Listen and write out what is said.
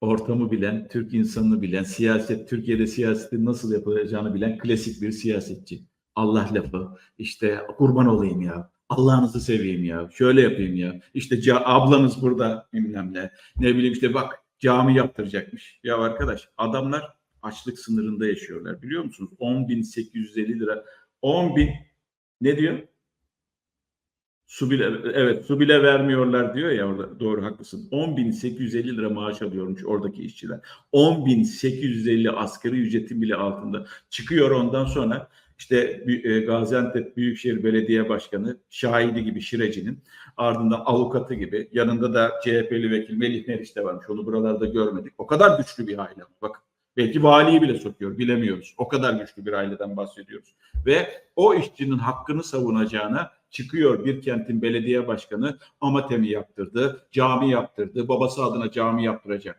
ortamı bilen, Türk insanını bilen, siyaset, Türkiye'de siyasetin nasıl yapılacağını bilen klasik bir siyasetçi. Allah lafı, işte kurban olayım ya, Allah'ınızı seveyim ya, şöyle yapayım ya, işte ablanız burada bilmem ne, ne bileyim işte bak cami yaptıracakmış. Ya arkadaş adamlar açlık sınırında yaşıyorlar biliyor musunuz? 10.850 lira, 10 bin ne diyor? Su bile evet su bile vermiyorlar diyor ya orada doğru haklısın. 10.850 lira maaş alıyormuş oradaki işçiler. 10.850 asgari ücretin bile altında. Çıkıyor ondan sonra işte e, Gaziantep Büyükşehir Belediye Başkanı şahidi gibi Şireci'nin ardından avukatı gibi yanında da CHP'li vekil Melih Meriç de varmış. Onu buralarda görmedik. O kadar güçlü bir aile. Bakın belki valiyi bile sokuyor bilemiyoruz. O kadar güçlü bir aileden bahsediyoruz. Ve o işçinin hakkını savunacağına çıkıyor bir kentin belediye başkanı Amatemi yaptırdı, cami yaptırdı, babası adına cami yaptıracak.